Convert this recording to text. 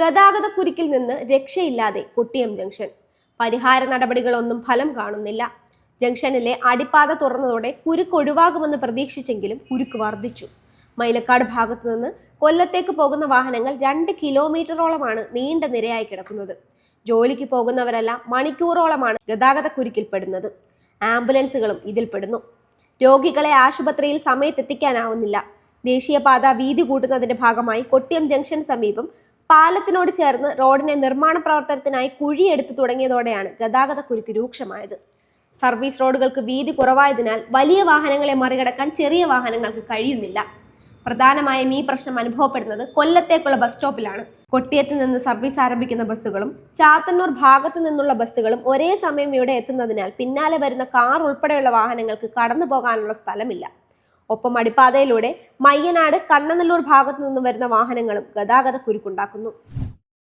ഗതാഗത കുരുക്കിൽ നിന്ന് രക്ഷയില്ലാതെ കൊട്ടിയം ജംഗ്ഷൻ. പരിഹാര നടപടികളൊന്നും ഫലം കാണുന്നില്ല. ജംഗ്ഷനിലെ അടിപ്പാത തുറന്നതോടെ കുരുക്ക് ഒഴിവാകുമെന്ന് പ്രതീക്ഷിച്ചെങ്കിലും കുരുക്ക് വർദ്ധിച്ചു. മൈലക്കാട് ഭാഗത്തു നിന്ന് കൊല്ലത്തേക്ക് പോകുന്ന വാഹനങ്ങൾ രണ്ട് കിലോമീറ്ററോളമാണ് നീണ്ട നിരയായി കിടക്കുന്നത്. ജോലിക്ക് പോകുന്നവരെല്ലാം മണിക്കൂറോളമാണ് ഗതാഗത കുരുക്കിൽപ്പെടുന്നത് ആംബുലൻസുകളും ഇതിൽപ്പെടുന്നു. രോഗികളെ ആശുപത്രിയിൽ സമയത്തെത്തിക്കാനാവുന്നില്ല. ദേശീയപാത വീതി കൂട്ടുന്നതിന്റെ ഭാഗമായി കൊട്ടിയം ജംഗ്ഷൻ സമീപം പാലത്തിനോട് ചേർന്ന് റോഡിന്റെ നിർമ്മാണ പ്രവർത്തനത്തിനായി കുഴിയെടുത്തു തുടങ്ങിയതോടെയാണ് ഗതാഗത കുരുക്ക് രൂക്ഷമായത്. സർവീസ് റോഡുകൾക്ക് വീതി കുറവായതിനാൽ വലിയ വാഹനങ്ങളെ മറികടക്കാൻ ചെറിയ വാഹനങ്ങൾക്ക് കഴിയുന്നില്ല. പ്രധാനമായും ഈ പ്രശ്നം അനുഭവപ്പെടുന്നത് കൊല്ലത്തേക്കുള്ള ബസ് സ്റ്റോപ്പിലാണ്. കൊട്ടിയത്ത് നിന്ന് സർവീസ് ആരംഭിക്കുന്ന ബസ്സുകളും ചാത്തന്നൂർ ഭാഗത്തു നിന്നുള്ള ബസ്സുകളും ഒരേ സമയം ഇവിടെ എത്തുന്നതിനാൽ പിന്നാലെ വരുന്ന കാർ ഉൾപ്പെടെയുള്ള വാഹനങ്ങൾക്ക് കടന്നു പോകാനുള്ള സ്ഥലമില്ല. ഒപ്പം അടിപ്പാതയിലൂടെ മയ്യനാട് കണ്ണനല്ലൂർ ഭാഗത്തു നിന്നും വരുന്ന വാഹനങ്ങളും ഗതാഗത കുരുക്കുണ്ടാക്കുന്നു.